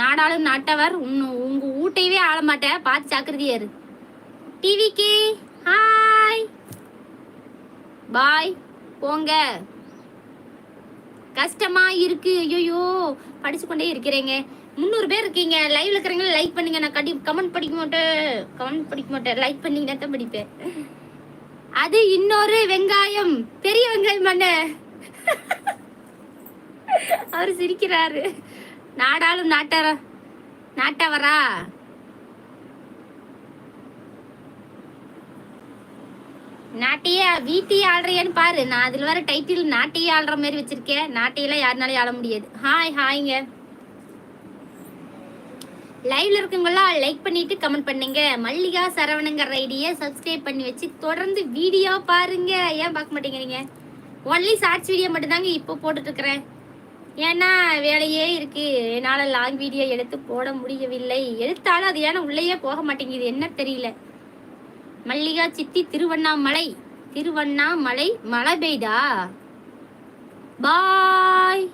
நாடாளும் நாட்டவர் உன் உங்க ஊட்டையவே ஆள மாட்டேன் பார்த்து ஜாக்கிரதையாரு டிவிக்கு ஹாய் பாய் போங்க. கஷ்டமா இருக்கு. ஐயோ படிச்சு கொண்டே இருக்கிறேங்க. முந்நூறு பேர் இருக்கீங்க. லைவ்ல இருக்கிறவங்க லைக் பண்ணுங்க. நான் கடி கமெண்ட் படிக்க மாட்டேன். கமெண்ட் படிக்க மாட்டேன். லைக் பண்ணீங்கன்னா தான் படிப்பேன். அது இன்னொரு வெங்காயம். பெரிய வெங்காயம் அண்ணே அவர் சிரிக்கிறாரு. நாடாளும் நாட்டர நாட்டவரா? நாட்டையே வீட்டையே ஆடுறியான்னு பாரு. நான் அதுல வர டைட்டில் நாட்டையே ஆடுற மாதிரி வச்சிருக்கேன் நாட்டையெல்லாம் யாருனாலையும் ஆட முடியாது. ஹாய் ஹாய்ங்க லைவ்ல இருக்கவங்களாம் லைக் பண்ணிட்டு கமெண்ட் பண்ணுங்க. மல்லிகா சரவணங்கிற ஐடியை சப்ஸ்கிரைப் பண்ணி வச்சு தொடர்ந்து வீடியோ பாருங்க. ஏன் பார்க்க மாட்டேங்கிறீங்க? ஒன்லி ஷார்ட்ஸ் வீடியோ மட்டும்தாங்க இப்போ போட்டுட்டு இருக்கிறேன். ஏன்னா வேலையே இருக்கு. என்னால் லாங் வீடியோ எடுத்து போட முடியவில்லை. எடுத்தாலும் அது ஏன்னா உள்ளேயே போக மாட்டேங்குது. என்ன தெரியல. மல்லிகா சித்தி திருவண்ணாமலை. திருவண்ணாமலை மழை பெய்தா? பாய்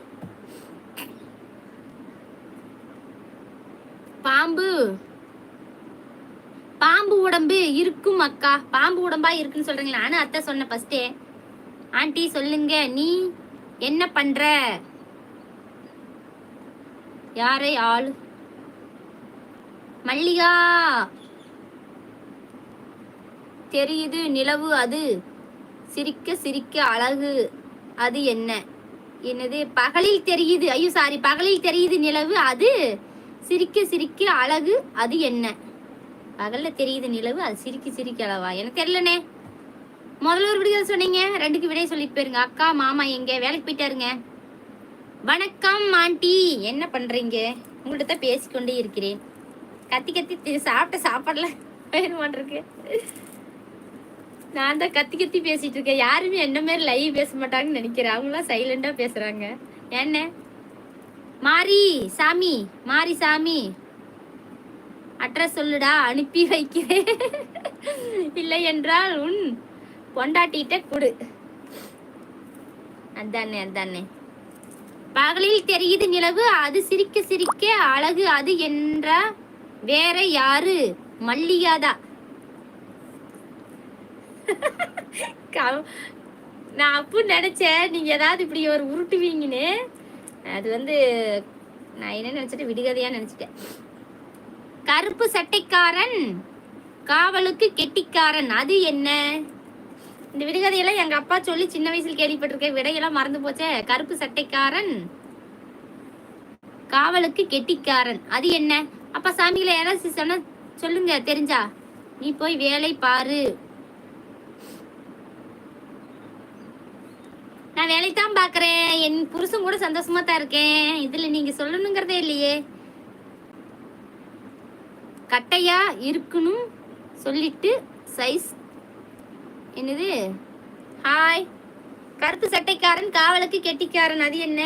பாம்பு. பாம்பு உடம்பு இருக்கும் அக்கா. பாம்பு உடம்பா இருக்குன்னு சொல்றீங்களா? நானும் அத்தை சொன்னேன் ஃபர்ஸ்டே ஆண்டி சொல்லுங்க. நீ என்ன பண்ற? யாரை ஆள்? மல்லிகா! தெரியுது நிலவு அது. சிரிக்க சிரிக்க அழகு. அது என்ன? என்னது? பகலில் தெரியுது. ஐயோ சாரி பகலில் தெரியுது நிலவு அது. சிரிக்க சிரிக்க அழகு அது என்ன? பகல்ல தெரியுது நிலவு அது. சிரிக்க சிரிக்க அளவா எனக்கு தெரியலனே முதல்ல ஒரு விடுதலை சொன்னீங்க. ரெண்டுக்கு விடை சொல்லிட்டு போயிருங்க. அக்கா மாமா எங்க? வேலைக்கு போயிட்டாருங்க. வணக்கம் ஆண்டி. என்ன பண்றீங்க? உங்கள்கிட்ட தான் பேசிக்கொண்டே இருக்கிறேன். கத்தி கத்தி சாப்பிட்ட சாப்பாடுல வேணுமான்ருக்கு நான் தான் கத்தி கத்தி பேசிட்டு இருக்கேன். யாருமே என்ன மாதிரி லைவ் பேச மாட்டாங்கன்னு நினைக்கிறேன். அவங்களாம் சைலண்டா பேசுறாங்க. என்ன? மாரி சாமி மாரி சாமி. அட்ரஸ் சொல்லுடா. அனுப்பி வைக்கிறேன். இல்லை என்றால் உன் பொண்டாட்டிட்ட கொடு. அதானே அதானே. பகலில் தெரியுது நிலவு அது சிரிக்க சிரிக்க அழகு அது என்ற வேற யாரு? மல்லிகாதா நான் அப்போ நினைச்சேன் நீங்க ஏதாவது இப்படி ஒரு உருட்டுவீங்கன்னு. அது வந்து நான் என்ன நினைச்சிட்டு விடுகதையா நினைச்சிட்டேன். கருப்பு சட்டைக்காரன் காவலுக்கு கெட்டிக்காரன் அது என்ன? இந்த விடுகதையெல்லாம் எங்க அப்பா சொல்லி சின்ன வயசுல கேள்விப்பட்டிருக்கேன். விடையெல்லாம் மறந்து போச்சே. கருப்பு சட்டைக்காரன் காவலுக்கு கெட்டிக்காரன். அது என்ன? அப்பா சாமிகளை யாராவது சொன்னா சொல்லுங்க தெரிஞ்சா? நீ போய் வேலை பாரு. நான் வேலை தான் பாக்குறேன். என் புருஷன் கூட சந்தோஷமா தான் இருக்கேன். இதுல நீங்க சொல்லணுங்கிறதே இல்லையே. கட்டையா இருக்கணும் சொல்லிட்டு சைஸ் என்னது? ஹாய் கருப்பு சட்டைக்காரன் காவலுக்கு கெட்டிக்காரன் அது என்ன?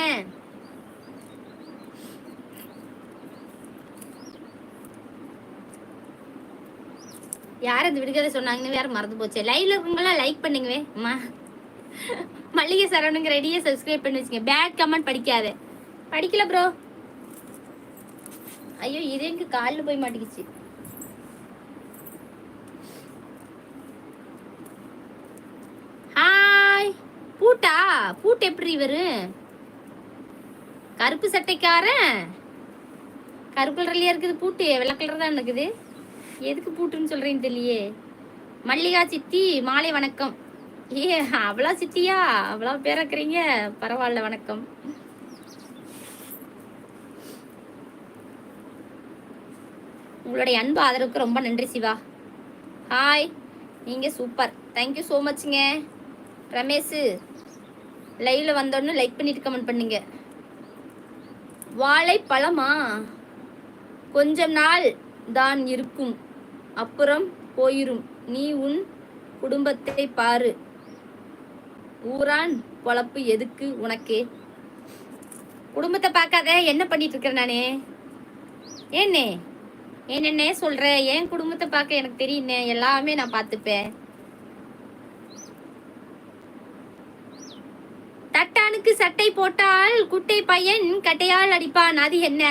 யார் அந்த விடுகதை சொன்னாங்கன்னு வேற மறந்து போச்சு. லைவ்ல இருக்கவங்களாம் லைக் பண்ணுங்கவே. அம்மா. மல்லிகை சரவணுங்க ரெடியே சப்ஸ்கிரைப் பண்ணி வச்சுங்க. பேட் கமெண்ட் படிக்காத. படிக்கல ப்ரோ ஐயோ இது எங்க காலில் போய் மாட்டேங்குச்சு ஹாய் பூட்டு எப்படி இவரு? கருப்பு சட்டைக்காரன்? கருப்பு கலர்லயே இருக்குது பூட்டு வெள்ளை கலர் தான் இருக்குது. எதுக்கு பூட்டுன்னு சொல்றேன்னு தெரியலையே. மல்லிகா சித்தி மாலை வணக்கம். ஏ அவ்வளோ சித்தியா? அவ்வளோ பேர் இருக்கிறீங்க பரவாயில்ல வணக்கம். உங்களுடைய அன்பு ஆதரவுக்கு ரொம்ப நன்றி சிவா. ஹாய் நீங்கள் சூப்பர். தேங்க்யூ ஸோ மச்ங்க ரமேஷ். லைவ்ல வந்தோடனே லைக் பண்ணிட்டு கமெண்ட் பண்ணுங்க. வாழைப்பழமா? கொஞ்சம் நாள் தான் இருக்கும். அப்புறம் போயிரும். நீ உன் குடும்பத்தை பாரு. ஊரான் பொழப்பு எதுக்கு உனக்கு? குடும்பத்தை பார்க்காத என்ன பண்ணிட்டு இருக்கிற நானே? ஏன்னே? என்னென்ன சொல்ற? என் குடும்பத்தை பார்க்க எனக்கு தெரியுண்ணே எல்லாமே நான் பார்த்துப்பேன். தட்டானுக்கு சட்டை போட்டால் குட்டை பையன் கட்டையால் அடிப்பான். அது என்ன?